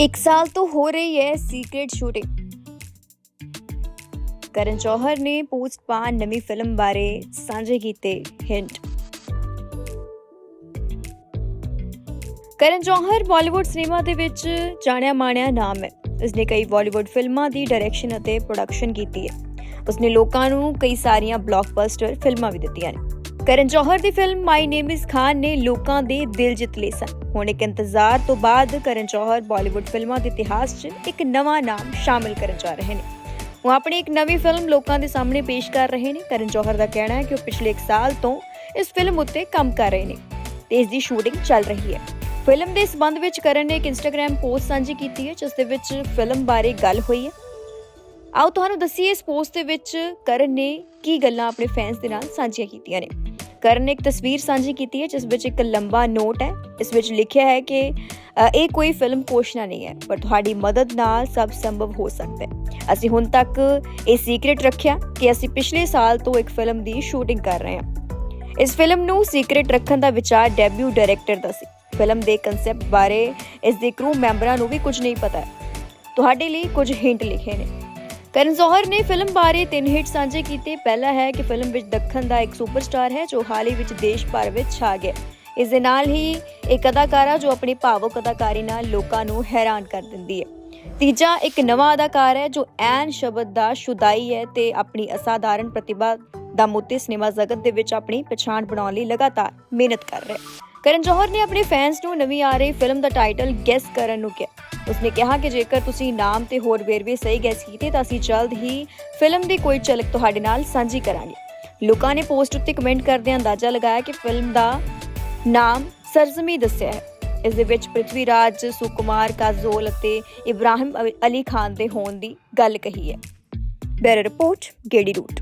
ਇੱਕ ਸਾਲ ਤੋਂ ਹੋ ਰਹੀ ਹੈ ਸੀਕ੍ਰੀਟ ਸ਼ੂਟਿੰਗ ਕਰਨ ਜੌਹਰ ਨੇ ਪੋਸਟ ਪਾ ਨਵੀਂ ਫਿਲਮ ਬਾਰੇ ਸਾਂਝੇ ਕੀਤੇ ਹਿੰਟ ਕਰਨ ਜੌਹਰ ਬਾਲੀਵੁੱਡ ਸਿਨੇਮਾ ਦੇ ਵਿੱਚ ਜਾਣਿਆ ਮਾਣਿਆ ਨਾਮ ਹੈ ਉਸਨੇ ਕਈ ਬਾਲੀਵੁੱਡ ਫਿਲਮਾਂ ਦੀ ਡਾਇਰੈਕਸ਼ਨ ਅਤੇ ਪ੍ਰੋਡਕਸ਼ਨ ਕੀਤੀ ਹੈ ਉਸਨੇ ਲੋਕਾਂ ਨੂੰ ਕਈ ਸਾਰੀਆਂ ਬਲੌਕਬਸਟਰ ਫਿਲਮਾਂ ਵੀ ਦਿੱਤੀਆਂ ਨੇ ਕਰਨ ਜੌਹਰ ਦੀ film my name is Khan ਨੇ ਲੋਕਾਂ ਦੇ ਦਿਲ ਜਿੱਤ ਲਏ ਸਨ। ਹੁਣ ਇੱਕ ਇੰਤਜ਼ਾਰ ਤੋਂ ਬਾਅਦ ਕਰਨ ਜੌਹਰ ਬਾਲੀਵੁੱਡ ਫਿਲਮਾਂ ਦੇ ਇਤਿਹਾਸ 'ਚ ਇੱਕ ਨਵਾਂ ਨਾਮ ਸ਼ਾਮਿਲ ਕਰਨ ਜਾ ਰਹੇ ਨੇ। ਉਹ ਆਪਣੀ ਇੱਕ ਨਵੀਂ ਫਿਲਮ ਲੋਕਾਂ ਦੇ ਸਾਹਮਣੇ ਪੇਸ਼ ਕਰ ਰਹੇ ਨੇ। ਕਰਨ ਜੌਹਰ ਦਾ ਕਹਿਣਾ ਹੈ ਕਿ ਉਹ ਪਿਛਲੇ 1 ਸਾਲ ਤੋਂ ਇਸ ਫਿਲਮ ਉੱਤੇ ਕੰਮ ਕਰ ਰਹੇ ਨੇ ਤੇ ਇਸ ਦੀ ਸ਼ੂਟਿੰਗ ਚੱਲ ਰਹੀ ਹੈ। ਫਿਲਮ ਦੇ ਸਬੰਧ ਵਿੱਚ ਕਰਨ ਨੇ ਇੱਕ ਇੰਸਟਾਗ੍ਰam ਪੋਸਟ ਸਾਂਝੀ ਕੀਤੀ ਹੈ, ਜਿਸ ਦੇ ਵਿੱਚ ਫਿਲਮ ਬਾਰੇ ਗੱਲ ਹੋਈ ਹੈ। ਆਓ ਤੁਹਾਨੂੰ ਦੱਸੀਏ ਇਸ ਪੋਸਟ ਦੇ ਵਿੱਚ ਕਰਨ ਨੇ ਕੀ ਗੱਲਾਂ ਆਪਣੇ ਫੈਨਸ ਦੇ ਨਾਲ ਸਾਂਝੀਆਂ ਕੀਤੀਆਂ ਨੇ। ਕਰਨ ਨੇ ਇੱਕ ਤਸਵੀਰ ਸਾਂਝੀ ਕੀਤੀ ਹੈ, ਜਿਸ ਵਿੱਚ ਇੱਕ ਲੰਬਾ ਨੋਟ ਹੈ। ਇਸ ਵਿੱਚ ਲਿਖਿਆ ਹੈ ਕਿ ਇਹ ਕੋਈ ਫਿਲਮ ਕੋਸ਼ਨਾ ਨਹੀਂ ਹੈ, ਪਰ ਤੁਹਾਡੀ ਮਦਦ ਨਾਲ ਸਭ ਸੰਭਵ ਹੋ ਸਕਦਾ ਹੈ। ਅਸੀਂ ਹੁਣ ਤੱਕ ਇਹ ਸੀਕ੍ਰੀਟ ਰੱਖਿਆ ਕਿ ਅਸੀਂ ਪਿਛਲੇ ਸਾਲ ਤੋਂ ਇੱਕ ਫਿਲਮ ਦੀ ਸ਼ੂਟਿੰਗ ਕਰ ਰਹੇ ਹਾਂ। ਇਸ ਫਿਲਮ ਨੂੰ ਸੀਕ੍ਰੀਟ ਰੱਖਣ ਦਾ ਵਿਚਾਰ ਡੈਬਿਊ ਡਾਇਰੈਕਟਰ ਦਾ ਸੀ। ਫਿਲਮ ਦੇ ਕਨਸੈਪਟ ਬਾਰੇ ਇਸ ਦੇ ਕਰੂ ਮੈਂਬਰਾਂ ਨੂੰ ਵੀ ਕੁਝ ਨਹੀਂ ਪਤਾ। ਤੁਹਾਡੇ ਲਈ ਕੁਝ ਹਿੰਟ ਲਿਖੇ ਨੇ। ਕਰਨ ਜੋਹਰ ਨੇ ਫਿਲਮ ਬਾਰੇ ਤਿੰਨ ਹਿੱਟ ਸਾਂਝੇ ਕੀਤੇ। ਪਹਿਲਾ ਹੈ ਕਿ ਫਿਲਮ ਵਿੱਚ ਦੱਖਣ ਦਾ ਇੱਕ ਸੁਪਰਸਟਾਰ ਹੈ, ਜੋ ਹਾਲ ਹੀ ਵਿੱਚ ਦੇਸ਼ ਭਰ ਵਿੱਚ ਛਾ ਗਿਆ। ਇਸ ਦੇ ਨਾਲ ਹੀ ਇੱਕ ਅਦਾਕਾਰਾ, ਜੋ ਆਪਣੀ ਭਾਵੁਕ ਅਦਾਕਾਰੀ ਨਾਲ ਲੋਕਾਂ ਨੂੰ ਹੈਰਾਨ ਕਰ ਦਿੰਦੀ ਹੈ। ਤੀਜਾ ਇੱਕ ਨਵਾਂ ਅਦਾਕਾਰ ਹੈ, ਜੋ ਐਨ ਸ਼ਬਦ ਦਾ ਸ਼ੁਦਾਈ ਹੈ ਤੇ ਆਪਣੀ ਅਸਾਧਾਰਨ ਪ੍ਰਤਿਭਾ ਦਾ ਮੋਤੀ ਸਿਨੇਮਾ ਜਗਤ ਦੇ ਵਿੱਚ ਆਪਣੀ ਪਛਾਣ ਬਣਾਉਣ ਲਈ ਲਗਾਤਾਰ ਮਿਹਨਤ ਕਰ ਰਿਹਾ ਹੈ। ਕਰਨ ਜੋਹਰ ਨੇ ਆਪਣੇ ਫੈਨਸ ਨੂੰ ਨਵੀਂ ਆ ਰਹੀ ਫਿਲਮ ਦਾ ਟਾਈਟਲ ਗੈਸ ਕਰਨ ਨੂੰ ਕਿਹਾ। ਉਸਨੇ ਕਿਹਾ ਕਿ ਜੇਕਰ ਤੁਸੀਂ ਨਾਮ ਤੇ ਹੋਰ ਵੇਰਵੇ ਸਹੀ ਗੈਸ ਕੀਤੇ ਤਾਂ ਅਸੀਂ ਜਲਦ ਹੀ ਫਿਲਮ ਦੀ ਕੋਈ ਝਲਕ ਤੁਹਾਡੇ ਨਾਲ ਸਾਂਝੀ ਕਰਾਂਗੇ। ਲੋਕਾਂ ਨੇ ਪੋਸਟ ਉੱਤੇ ਕਮੈਂਟ ਕਰਦੇ ਅੰਦਾਜ਼ਾ ਲਗਾਇਆ ਕਿ ਫਿਲਮ ਦਾ ਨਾਮ ਸਰਜ਼ਮੀ ਦੱਸਿਆ ਹੈ। ਇਸ ਦੇ ਵਿੱਚ ਪ੍ਰਿਥਵੀ ਰਾਜ ਸੁਕੁਮਾਰ, ਕਾਜ਼ੋਲ ਅਤੇ ਇਬਰਾਹਿਮ ਅਲੀ ਖਾਨ ਦੇ ਹੋਣ ਦੀ ਗੱਲ ਕਹੀ ਹੈ। ਬੈਰ ਰਿਪੋਰਟ, ਗੇੜੀ ਰੂਟ।